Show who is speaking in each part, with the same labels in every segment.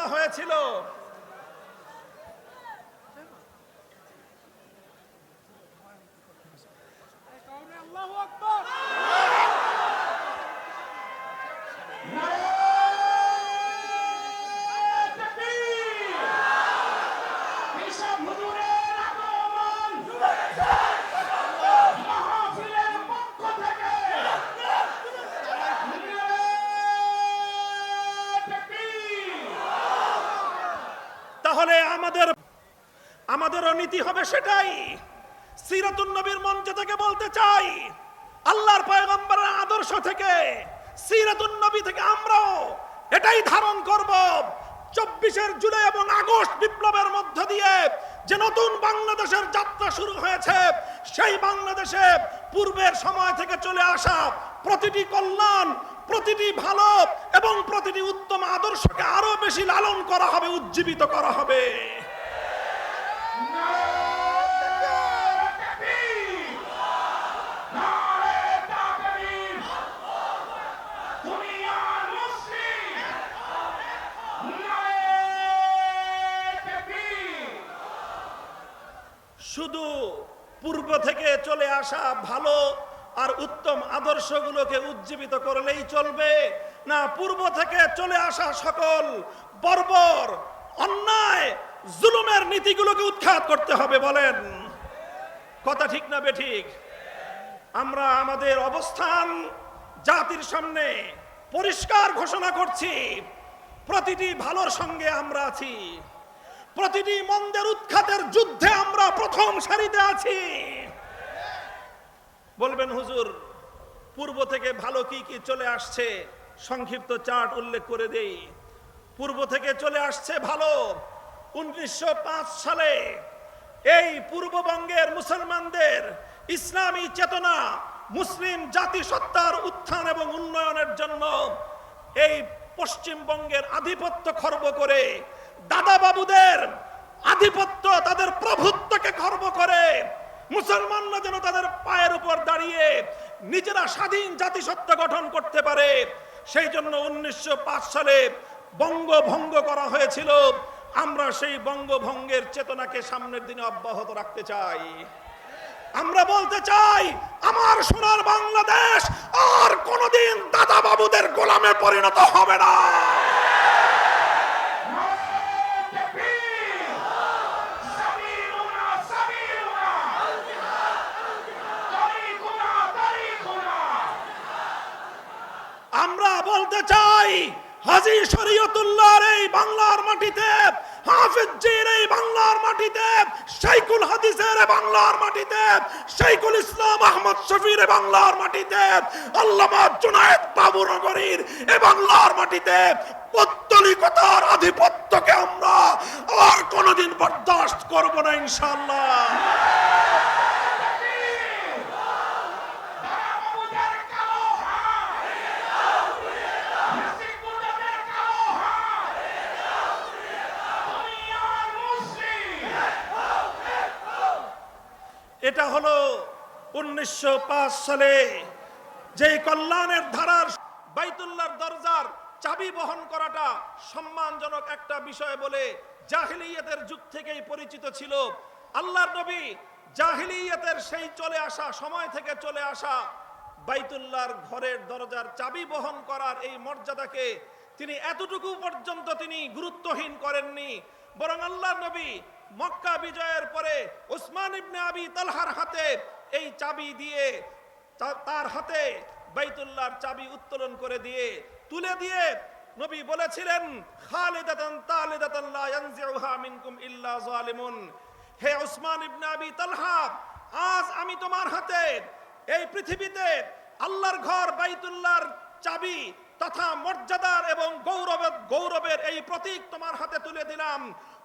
Speaker 1: ঘোষণা হয়েছিল। নীতি হবে সেটাই? সিরাতুন নবীর মঞ্চ থেকে বলতে চাই, আল্লাহর পয়গম্বরের আদর্শ থেকে, সিরাতুন নবী থেকে আমরাও এটাই ধারণ করব। চব্বিশের জুলাই এবং আগস্ট বিপ্লবের মধ্য দিয়ে যে নতুন বাংলাদেশের যাত্রা শুরু হয়েছে, সেই বাংলাদেশে পূর্বের সময় থেকে চলে আসা প্রতিটি কল্যাণ, প্রতিটি ভালো এবং প্রতিটি উত্তম আদর্শকে আরও বেশি লালন করা হবে, উজ্জীবিত করা হবে। শুধু পূর্ব থেকে চলে আসা ভালো আর উত্তম আদর্শগুলোকে উজ্জীবিত করলেই চলবে। না, পূর্ব থেকে চলে আসা সকল বর্বর অন্যায় জুলুমের নীতিগুলোকে উৎখাত করতে হবে, বলেন। কথা ঠিক না বেঠিক? আমরা আমাদের অবস্থান জাতির সামনে পরিষ্কার ঘোষণা করছি, প্রতিটি ভালোর সঙ্গে আমরা আছি, প্রতিটি মন্দের উৎখাতের যুদ্ধে আমরা প্রথম সারিতে আছি। বলবেন, হুজুর, পূর্ব থেকে ভালো কি কি চলে আসছে? সংক্ষিপ্ত চার্ট উল্লেখ করে দেই। পূর্ব থেকে চলে আসছে ভালো উনিশশো পাঁচ সালে এই পূর্ববঙ্গের মুসলমানদের ইসলামী চেতনা, মুসলিম জাতিসত্তার উত্থান এবং উন্নয়নের জন্য এই পশ্চিমবঙ্গের আধিপত্য খর্ব করে দাদা বাবুদের আধিপত্য তাদের প্রভুত্বকে খর্ব করে, মুসলমানরা যেন তাদের পায়ের উপর দাঁড়িয়ে নিজেরা স্বাধীন জাতিসত্তা গঠন করতে পারে। সেই জন্য উনিশশো পাঁচ সালে বঙ্গভঙ্গ করা হয়েছিল। আমরা সেই বঙ্গভঙ্গের চেতনাকে সামনের দিনে অব্যাহত রাখতে চাই। আমরা বলতে চাই, আমার সোনার বাংলাদেশ আর কোনোদিন দাদা বাবুদের গোলামে পরিণত হবে না। আমরা বলতে চাই হাজি শরীয়তুল্লাহর এই বাংলার মাটিতে হাফিজির এই বাংলার মাটিতে শাইকুল হাদিসের বাংলার মাটিতে শাইকুল ইসলাম আহমদ শফির বাংলার মাটিতে, আল্লামা জুনায়েদ বাবুনগরীর এই বাংলার মাটিতে, পত্তলিকতার আধিপত্যকে আমরা আর কোনোদিন বরদাস্ত করব না ইনশাআল্লাহ। এটা হলো উনিশশো পাঁচ সালে যে কল্যাণের ধারার বাইতুল্লাহর দরজার চাবি বহন করাটা সম্মানজনক একটা বিষয় বলে জাহিলিয়াতের যুগ থেকেই পরিচিত ছিল। আল্লাহর নবী জাহিলিয়াতের সেই চলে আসা সময় থেকে চলে আসা বাইতুল্লাহর ঘরের দরজার চাবি বহন করার এই মর্যাদাকে তিনি এতটুকু পর্যন্ত তিনি গুরুত্বহীন করেননি। বরং আল্লাহ নবী মক্কা বিজয়ের পরে উসমান ইবনে আবি তালহার হাতে এই চাবি দিয়ে তার হাতে বাইতুল্লাহর চাবি উত্তোলন করে দিয়ে তুলে দিয়ে নবী বলেছিলেন, খালিদাতান তালিদাতান লা ইয়ানজিউহা মিনকুম ইল্লা জালিমুন। হে উসমান ইবনে আবি তালহা, আজ আমি তোমার হাতে এই পৃথিবীতে আল্লাহর ঘর, বাইতুল্লাহর চাবি তথা মর্যাদার এবং গৌরবের গৌরবের এই প্রতীক তোমার হাতে তুলে দিলাম।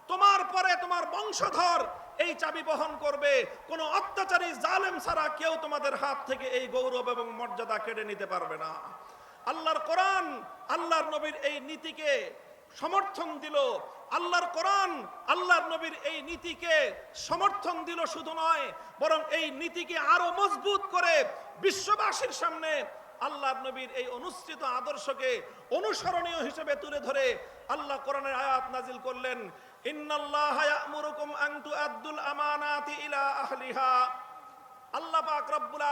Speaker 1: তোমার পরে তোমার বংশধর এই চাবি বহন করবে। কোন অত্যাচারী জালেম ছাড়া কেউ তোমাদের হাত থেকে এই গৌরব এবং মর্যাদা কেড়ে নিতে পারবে না। আল্লাহর কোরআন আল্লাহর নবীর এই নীতিকে সমর্থন দিল। আল্লাহর কোরআন আল্লাহর নবীর এই নীতিকে সমর্থন দিল শুধু নয়, বরং এই নীতিকে আরও মজবুত করে বিশ্ববাসীর সামনে আল্লাহর নবীর এই অনুসৃত আদর্শকে অনুসরণীয় হিসেবে তুলে ধরে আল্লাহ কোরআনের আয়াত নাজিল করলেন।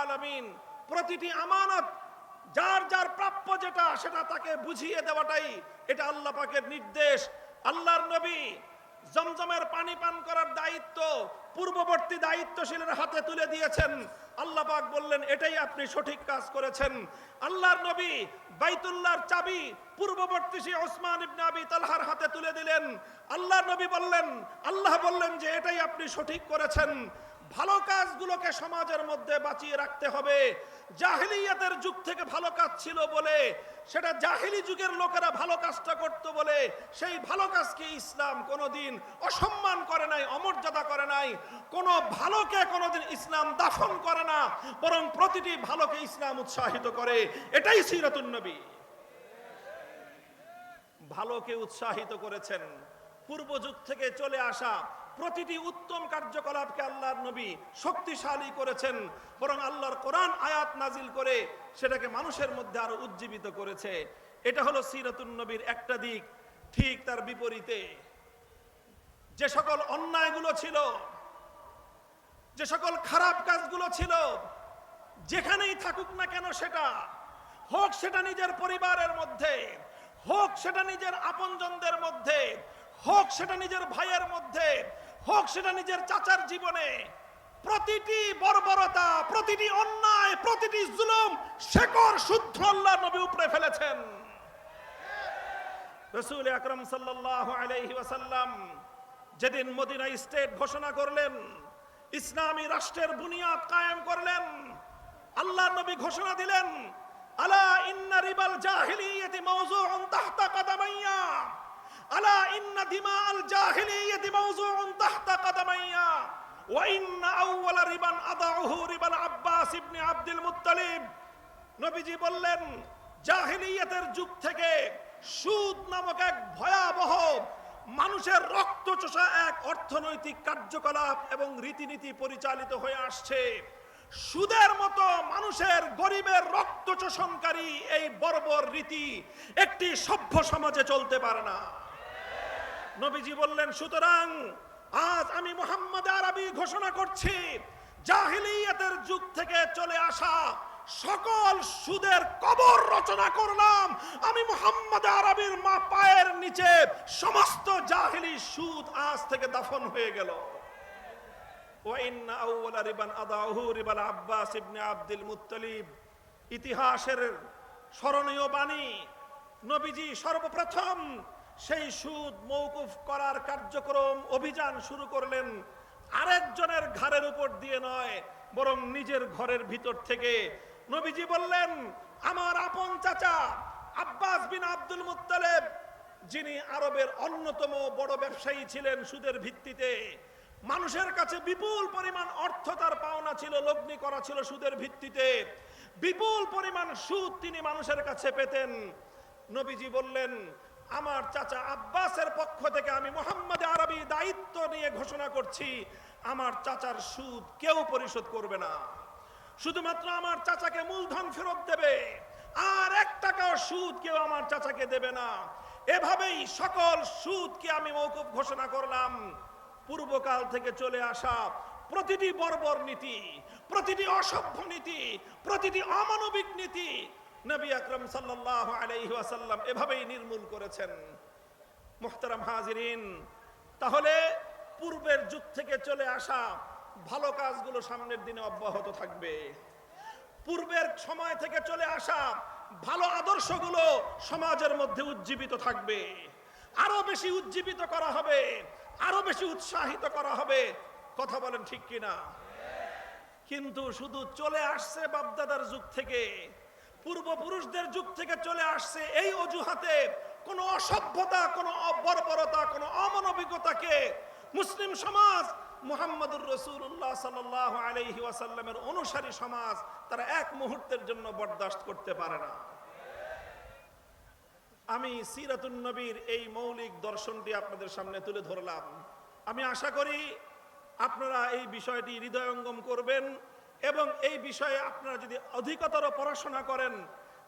Speaker 1: আলামিন প্রতিটি আমানত, যার যার প্রাপ্য যেটা, সেটা তাকে বুঝিয়ে দেওয়াটাই এটা আল্লাহ পাকের নির্দেশ। আল্লাহর নবী জমজমের পানি পান করার দায়িত্ব পূর্ববর্তী দায়িত্বশীলের হাতে তুলে দিয়েছেন। আল্লাহ পাক বললেন, এটাই আপনি সঠিক কাজ করেছেন। আল্লাহর নবী বাইতুল্লাহর চাবি পূর্ববর্তী সেই ওসমান ইবনে আবি তালহার হাতে তুলে দিলেন। আল্লাহর নবী বললেন, আল্লাহ বললেন যে, এটাই আপনি সঠিক করেছেন। ভালো কাজগুলোকে সমাজের মধ্যে বাঁচিয়ে রাখতে হবে। জাহিলিয়াতের যুগ থেকে ভালো কাজ ছিল বলে, সেটা জাহিলি যুগের লোকেরা ভালো কাজটা করত বলে, সেই ভালো কাজকে ইসলাম কোনোদিন অসম্মান করে নাই, অমর্যাদা করে নাই। কোনো ভালোকে কোনোদিন ইসলাম দাফন করে না, বরং প্রতিটি ভালোকে ইসলাম উৎসাহিত করে। এটাই সিরাতুন নবী। ভালোকে উৎসাহিত করেছেন। পূর্ব যুগ থেকে চলে আসা প্রতিটি উত্তম কার্যকলাপকে আল্লাহর নবী শক্তিশালী করেছেন, বরং আল্লাহর কোরআন আয়াত নাজিল করে সেটাকে মানুষের মধ্যে আরও উজ্জীবিত করেছে। এটা হলো সিরাতুন নবীর একটা দিক, ঠিক তার বিপরীতে। যে সকল অন্যায়গুলো ছিল, যে সকল খারাপ কাজগুলো ছিল, যেখানেই থাকুক না কেন সেটা, হোক সেটা নিজের পরিবারের মধ্যে, হোক সেটা নিজের আপনজনদের মধ্যে, হোক সেটা নিজের ভাইয়ের মধ্যে হোক সেটা নিজের চাচার জীবনে। প্রতিটি বর্বরতা, প্রতিটি অন্যায়, প্রতিটি জুলুম শেকর শুদ্ধ আল্লাহ নবী উপরে ফেলেছেন। রসুল আকরম সাল্লাল্লাহু আলাইহি ওয়াসাল্লাম যেদিন মদিনা স্টেট ঘোষণা করলেন, ইসলামী রাষ্ট্রের বুনিয়াদ কায়েম করলেন, আল্লাহ নবী ঘোষণা দিলেন, আলা ইন্না রিবাল জাহিলিয়াতি মাওযুউন তাহতা কাদামাইয়া। আলা ইন্না দিমাআল জাহিলিয়াতি মাওযুউন তাহতা কাদামাইয়া, ওয়া ইন্না আউওয়ালা রিবান আদাউহু রিবাল আব্বাস ইবনে আব্দুল মুত্তালিব। নবীজি বললেন জাহিলিয়াতের যুগ থেকে সুদ নামক এক ভয়াবহ মানুষের রক্ত চোষা এক অর্থনৈতিক কার্যকলাপ এবং রীতিনীতি পরিচালিত হয়ে আসছে। সুদের মতো মানুষের গরিবের রক্ত চোষণকারী এই বর্বর রীতি একটি সভ্য সমাজে চলতে পারে না। নবীজি বললেন, সুতরাং আজ আমি মোহাম্মদ আরবি ঘোষণা করছি, জাহিলিয়াতের যুগ থেকে চলে আসা সকল সুদের কবর রচনা করলাম। আমি মোহাম্মদ আরবির মা পায়ের নিচে সমস্ত জাহিলি সুদ আজ থেকে দাফন হয়ে গেল। ইতিহাসের স্মরণীয় বাণী, নবীজি সর্বপ্রথম সেই সুদ মৌকুফ করার কার্যক্রম অভিযান শুরু করলেন আরেকজনের ঘাড়ের উপর দিয়ে নয়, বরং নিজের ঘরের ভিতর থেকে। নবীজি বললেন, আমার আপন চাচা আব্বাস বিন আব্দুল মুত্তালেব, যিনি আরবের অন্যতম বড় ব্যবসায়ী ছিলেন সুদের ভিত্তিতে, মানুষের কাছে বিপুল পরিমাণ অর্থ তার পাওনা ছিল, লগ্নি করা ছিল সুদের ভিত্তিতে। বিপুল পরিমাণ সুদ তিনি মানুষের কাছে পেতেন। নবীজি বললেন আমার চাচা আব্বাসের পক্ষ থেকে আমি মোহাম্মদ আরবি দায়িত্ব নিয়ে ঘোষণা করছি, আমার চাচার সুদ কেউ পরিশোধ করবে না। শুধুমাত্র আমার চাচাকে মূলধন ফেরত দেবে, আর এক টাকাও সুদ কেউ আমার চাচাকে দেবে না। এভাবেই সকল সুদকে আমি মৌকুব ঘোষণা করলাম। পূর্বকাল থেকে চলে আসা প্রতিটি বর্বর নীতি, প্রতিটি অসভ্য নীতি, প্রতিটি অমানবিক নীতি নবী আকরম ওয়াসাল্লাম এভাবেই নির্মূল করেছেন। মুহতারাম হাজিরিন, তাহলে পূর্বের যুগ থেকে চলে আসা ভালো কাজগুলো সামনের দিনে অব্যাহত থাকবে। পূর্বের সময় থেকে চলে আসা ভালো আদর্শগুলো সমাজের মধ্যে উজ্জীবিত থাকবে। আরও বেশি উজ্জীবিত করা হবে, আরও বেশি উৎসাহিত করা হবে। কথা বলেন ঠিক কিনা? কিন্তু শুধু চলে আসছে বাপদাদার যুগ থেকে পূর্বপুরুষদের যুগ থেকে চলে আসছে এই অজুহাতে কোন অসভ্যতা, কোন অবর্বরতা, কোন অমানবিকতাকে মুসলিম সমাজ, মুহাম্মদুর রসুল্লাহ সাল্লাহ আলহি ওয়াসাল্লামের অনুসারী সমাজ, তারা এক মুহূর্তের জন্য বরদাস্ত করতে পারে না। আমি সিরাতুন নবীর এই মৌলিক দর্শনটি আপনাদের সামনে তুলে ধরলাম। আমি আশা করি আপনারা এই বিষয়টি হৃদয়ঙ্গম করবেন। এবং এই বিষয়ে আপনারা যদি অধিকতর পড়াশোনা করেন,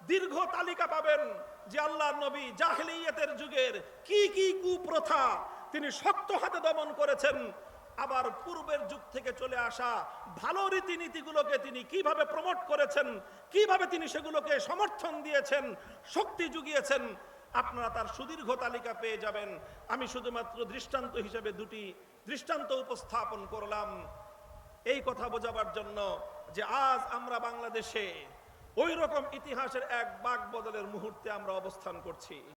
Speaker 1: দীর্ঘ তালিকা পাবেন যে আল্লাহ নবী জাহেলিয়াতের যুগের কি কি কুপ্রথা তিনি শক্ত হাতে দমন করেছেন। আবার পূর্বের যুগ থেকে চলে আসা ভালো রীতিনীতিগুলোকে তিনি কীভাবে প্রমোট করেছেন, কীভাবে তিনি সেগুলোকে সমর্থন দিয়েছেন, শক্তি জুগিয়েছেন, আপনারা তার সুদীর্ঘ তালিকা পেয়ে যাবেন। আমি শুধুমাত্র দৃষ্টান্ত হিসেবে দুটি দৃষ্টান্ত উপস্থাপন করলাম। এই কথা বোঝাবার জন্য যে আজ আমরা বাংলাদেশে ওই রকম ইতিহাসের এক বাক বদলের মুহূর্তে আমরা অবস্থান করছি।